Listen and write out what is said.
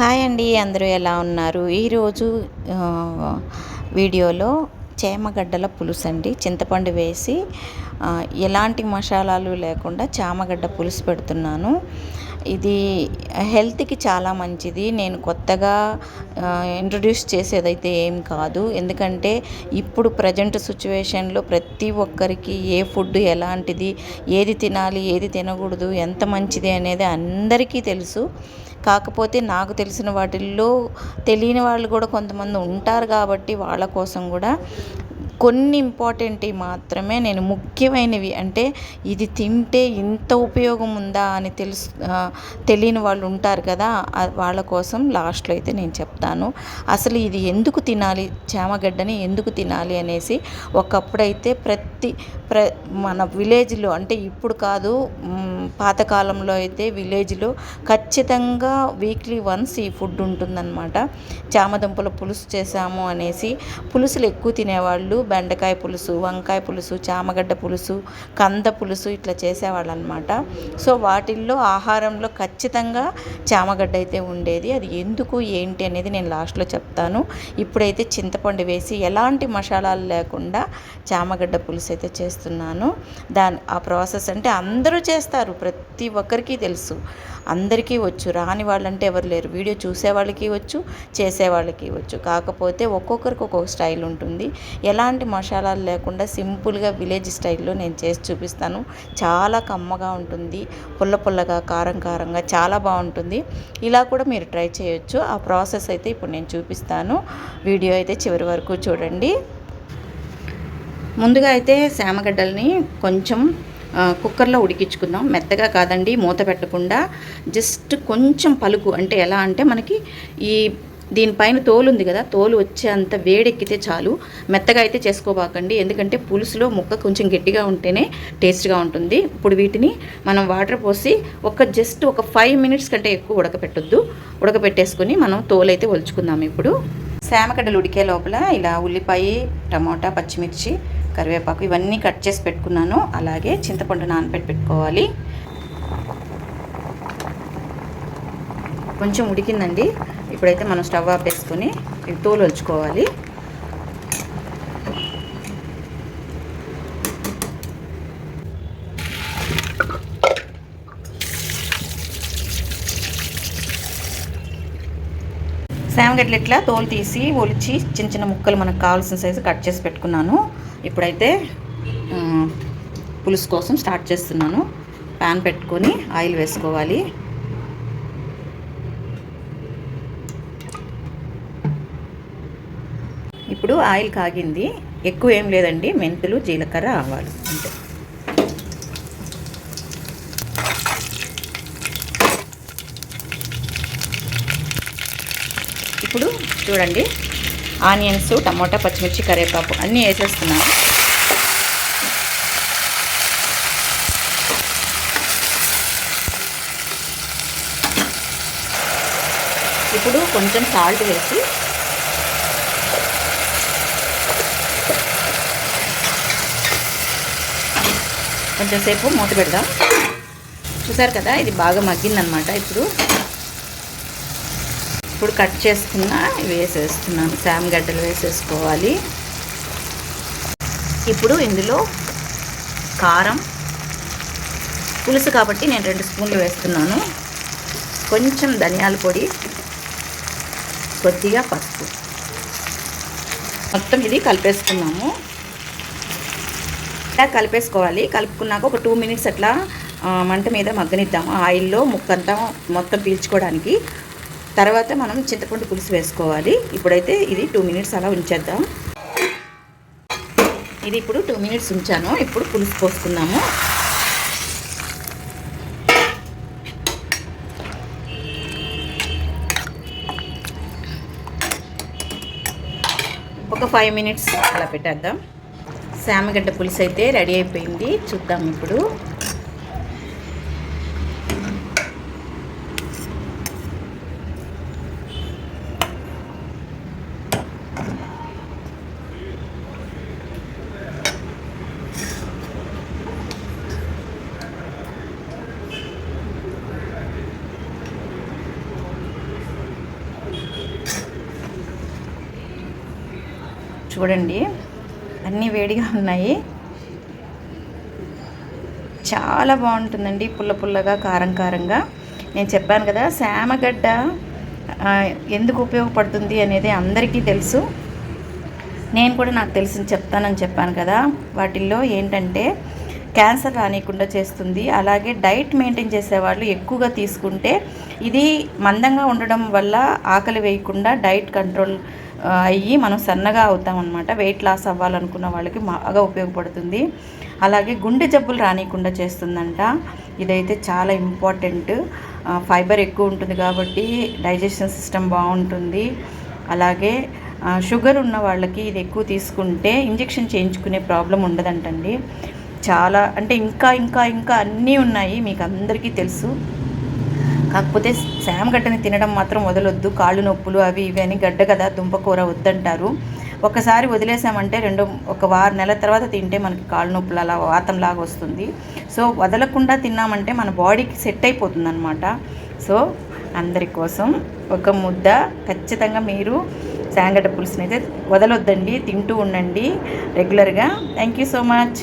Hi అండి అందరూ ఎలా ఉన్నారు? ఈరోజు వీడియోలో చేమగడ్డల పులుసు అండి చింతపండు వేసి ఎలాంటి మసాలాలు లేకుండా చామగడ్డ పులుసు పెడుతున్నాను. ఇది హెల్త్కి చాలా మంచిది. నేను కొత్తగా ఇంట్రడ్యూస్ చేసేదైతే ఏం కాదు. ఎందుకంటే ఇప్పుడు ప్రజెంట్ సిచ్యువేషన్లో ప్రతి ఒక్కరికి ఏ ఫుడ్ ఎలాంటిది ఏది తినాలి ఏది తినకూడదు ఎంత మంచిది అనేది అందరికీ తెలుసు. కాకపోతే నాకు తెలిసిన వాటిల్లో తెలియని వాళ్ళు కూడా కొంతమంది ఉంటారు కాబట్టి వాళ్ళ కోసం కూడా కొన్ని ఇంపార్టెంట్ మాత్రమే నేను ముఖ్యమైనవి. అంటే ఇది తింటే ఇంత ఉపయోగం ఉందా అని తెలుసు తెలియని వాళ్ళు ఉంటారు కదా వాళ్ళ కోసం లాస్ట్లో అయితే నేను చెప్తాను. అసలు ఇది ఎందుకు తినాలి చామగడ్డని ఎందుకు తినాలి అనేసి ఒకప్పుడైతే ప్రతి ప్ర మన విలేజ్లో అంటే ఇప్పుడు కాదు పాతకాలంలో అయితే విలేజ్లో ఖచ్చితంగా వీక్లీ వన్స్ ఈ ఫుడ్ ఉంటుందన్నమాట. చామదుంపల పులుసు చేసాము అనేసి పులుసులు ఎక్కువ తినేవాళ్ళు బెండకాయ పులుసు వంకాయ పులుసు చామగడ్డ పులుసు కంద పులుసు ఇట్లా చేసేవాళ్ళు అనమాట సో వాటిల్లో ఆహారంలో ఖచ్చితంగా చామగడ్డ అయితే ఉండేది. అది ఎందుకు ఏంటి అనేది నేను లాస్ట్లో చెప్తాను. ఇప్పుడైతే చింతపండు వేసి ఎలాంటి మసాలాలు లేకుండా చామగడ్డ పులుసు అయితే చేస్తున్నాను. దాని ఆ ప్రాసెస్ అంటే అందరూ చేస్తారు. ప్రతి ఒక్కరికి తెలుసు. అందరికీ వచ్చు. రాని వాళ్ళంటే ఎవరు లేరు. వీడియో చూసే వాళ్ళకి వచ్చు చేసే వాళ్ళకి వచ్చు. కాకపోతే ఒక్కొక్కరికి ఒక్కొక్క స్టైల్ ఉంటుంది. ఎలాంటి మసాలాలు లేకుండా సింపుల్గా విలేజ్ స్టైల్లో నేను చేసి చూపిస్తాను. చాలా కమ్మగా ఉంటుంది. పుల్ల పుల్లగా కారం కారంగా చాలా బాగుంటుంది. ఇలా కూడా మీరు ట్రై చేయొచ్చు. ఆ ప్రాసెస్ అయితే ఇప్పుడు నేను చూపిస్తాను. వీడియో అయితే చివరి వరకు చూడండి. ముందుగా అయితే శామగడ్డల్ని కొంచెం కుక్కర్లో ఉడికించుకుందాం. మెత్తగా కాదండి మూత పెట్టకుండా జస్ట్ కొంచెం పలుకు. అంటే ఎలా అంటే మనకి ఈ దీనిపైన తోలు ఉంది కదా తోలు వచ్చే అంత వేడెక్కితే చాలు. మెత్తగా అయితే చేసుకోబాకండి. ఎందుకంటే పులుసులో ముక్క కొంచెం గట్టిగా ఉంటేనే టేస్ట్గా ఉంటుంది. ఇప్పుడు వీటిని మనం వాటర్ పోసి ఒక జస్ట్ ఒక ఫైవ్ మినిట్స్ కంటే ఎక్కువ ఉడకపెట్టొద్దు. ఉడకపెట్టేసుకొని మనం తోలు అయితే ఒలుచుకుందాం ఇప్పుడు. శామగడ్డలు ఉడికే లోపల ఇలా ఉల్లిపాయ టమాటా పచ్చిమిర్చి కరివేపాకు ఇవన్నీ కట్ చేసి పెట్టుకున్నాను. అలాగే చింతపండు నానబెట్టి పెట్టుకోవాలి. కొంచెం ఉడికిందండి. ఇప్పుడైతే మనం స్టవ్ ఆఫ్ వేసుకొని తోలు వచ్చుకోవాలి శామగడ్డలు ఇట్లా తోలు తీసి ఒలిచి చిన్న చిన్న ముక్కలు మనకు కావాల్సిన సైజు కట్ చేసి పెట్టుకున్నాను. ఇప్పుడైతే పులుసు కోసం స్టార్ట్ చేస్తున్నాను. ప్యాన్ పెట్టుకొని ఆయిల్ వేసుకోవాలి. ఇప్పుడు ఆయిల్ కాగింది. ఎక్కువ ఏం లేదండి. మెంతులు జీలకర్ర ఆవాలు. అంతే. ఇప్పుడు చూడండి. ఆనియన్స్ టమోటా పచ్చిమిర్చి కరివేపాకు అన్నీ వేసేస్తున్నాను. ఇప్పుడు కొంచెం సాల్ట్ వేసి కొంచెం సేపు మూత పెడదాం. చూసారు కదా ఇది బాగా మగ్గిందనమాట ఇప్పుడు ఇప్పుడు కట్ చేసుకున్న వేసేస్తున్నాను. శామగడ్డలు వేసేసుకోవాలి. ఇప్పుడు ఇందులో కారం పులుసు కాబట్టి నేను రెండు స్పూన్లు వేస్తున్నాను. కొంచెం ధనియాల పొడి కొద్దిగా పసుపు. మొత్తం ఇది కలిపేసుకున్నాము. ఇలా కలిపేసుకోవాలి. కలుపుకున్నాక ఒక టూ మినిట్స్ అట్లా మంట మీద మగ్గనిద్దాము. ఆయిల్లో ముక్కంతా మొత్తం పీల్చుకోవడానికి. తర్వాత మనం చింతపండు పులుసు వేసుకోవాలి. ఇప్పుడైతే ఇది టూ మినిట్స్ అలా ఉంచేద్దాం. ఇది ఇప్పుడు టూ మినిట్స్ ఉంచాను. ఇప్పుడు పులుసు పోసుకుందాము. ఒక ఫైవ్ మినిట్స్ అలా పెట్టేద్దాం. శామగడ్డ పులుసు అయితే రెడీ అయిపోయింది. చూద్దాం ఇప్పుడు. చూడండి అన్నీ వేడిగా ఉన్నాయి. చాలా బాగుంటుందండి పుల్ల పుల్లగా కారం కారంగా. నేను చెప్పాను కదా శామగడ్డ ఎందుకు ఉపయోగపడుతుంది అనేది అందరికీ తెలుసు. నేను కూడా నాకు తెలిసింది చెప్తానని చెప్పాను కదా వాటిల్లో ఏంటంటే క్యాన్సర్ రానియకుండా చేస్తుంది. అలాగే డైట్ మెయింటైన్ చేసేవాళ్ళు ఎక్కువగా తీసుకుంటే ఇది మందంగా ఉండడం వల్ల ఆకలి వేయకుండా డైట్ కంట్రోల్ అయ్యి మనం సన్నగా అవుతామన్నమాట వెయిట్ లాస్ అవ్వాలనుకున్న వాళ్ళకి బాగా ఉపయోగపడుతుంది. అలాగే గుండె జబ్బులు రానియకుండా చేస్తుందంట. ఇదైతే చాలా ఇంపార్టెంట్ ఫైబర్ ఎక్కువ ఉంటుంది కాబట్టి డైజెషన్ సిస్టమ్ బాగుంటుంది. అలాగే షుగర్ ఉన్న వాళ్ళకి ఇది ఎక్కువ తీసుకుంటే ఇంజెక్షన్ చేయించుకునే ప్రాబ్లం ఉండదంటండి. చాలా అంటే ఇంకా ఇంకా ఇంకా అన్నీ ఉన్నాయి. మీకు అందరికీ తెలుసు. కాకపోతే శామగడ్డని తినడం మాత్రం వదలొద్దు. కాళ్ళు నొప్పులు అవి ఇవి అని గడ్డ కదా దుంపకూర వద్దంటారు. ఒకసారి వదిలేసామంటే రెండు ఒక వారం నెలల తర్వాత తింటే మనకి కాళ్ళు నొప్పులు అలా వాతంలాగా వస్తుంది. సో వదలకుండా తిన్నామంటే మన బాడీకి సెట్ అయిపోతుంది అనమాట సో అందరి కోసం ఒక ముద్ద. ఖచ్చితంగా మీరు శాంగడ్డ పులుసుని అయితే వదలొద్దండి తింటూ ఉండండి. రెగ్యులర్గా. Thank you so much.